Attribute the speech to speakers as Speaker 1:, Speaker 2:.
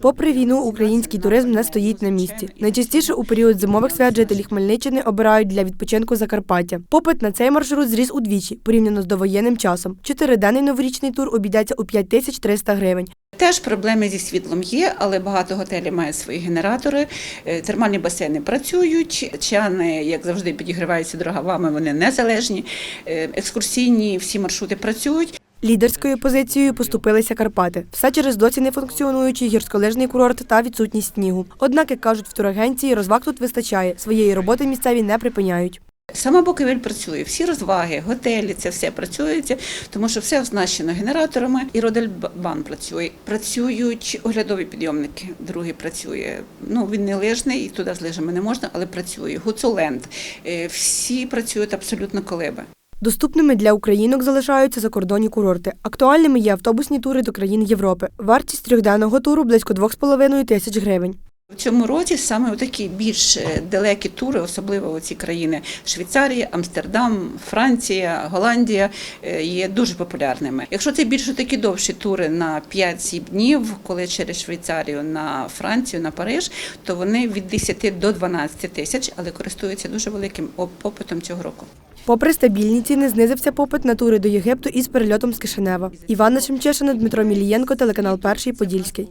Speaker 1: Попри війну, український туризм не стоїть на місці. Найчастіше у період зимових свят жителі Хмельниччини обирають для відпочинку Закарпаття. Попит на цей маршрут зріс удвічі порівняно з довоєнним часом. Чотириденний новорічний тур обійдеться у 5300 гривень.
Speaker 2: Теж проблеми зі світлом є, але багато готелів мають свої генератори. Е, Термальні басейни працюють, чани, як завжди, підігріваються дровами, вони незалежні. Е, Екскурсійні всі маршрути працюють.
Speaker 1: Лідерською позицією поступилися Карпати. Все через досі не функціонуючий гірськолижний курорт та відсутність снігу. Однак, як кажуть в турагенції, розваг тут вистачає. Своєї роботи місцеві не припиняють.
Speaker 2: Сама Буковель працює, всі розваги, готелі, це все працюється, тому що все оснащено генераторами. І Родельбан працює. Працюють оглядові підйомники. Другий працює. Ну він не лижний, і туди з лижами не можна, але працює. Гуцуленд. Е, Всі працюють абсолютно колеби.
Speaker 1: Доступними для українок залишаються закордонні курорти. Актуальними є автобусні тури до країн Європи. Вартість трьохденного туру близько 2,5 тисяч гривень.
Speaker 2: В цьому році саме такі більш е, далекі тури, особливо ці країни Швейцарія, Амстердам, Франція, Голландія, е, є дуже популярними. Якщо це більш такі довші тури на 5-7 днів, коли через Швейцарію на Францію, на Париж, то вони від 10 до 12 тисяч, але користуються дуже великим попитом цього року.
Speaker 1: Попри стабільні ціни, знизився попит на тури до Єгипту із перельотом з Кишинева. Івана Шемчешина, Дмитро Мілієнко, телеканал Перший Подільський.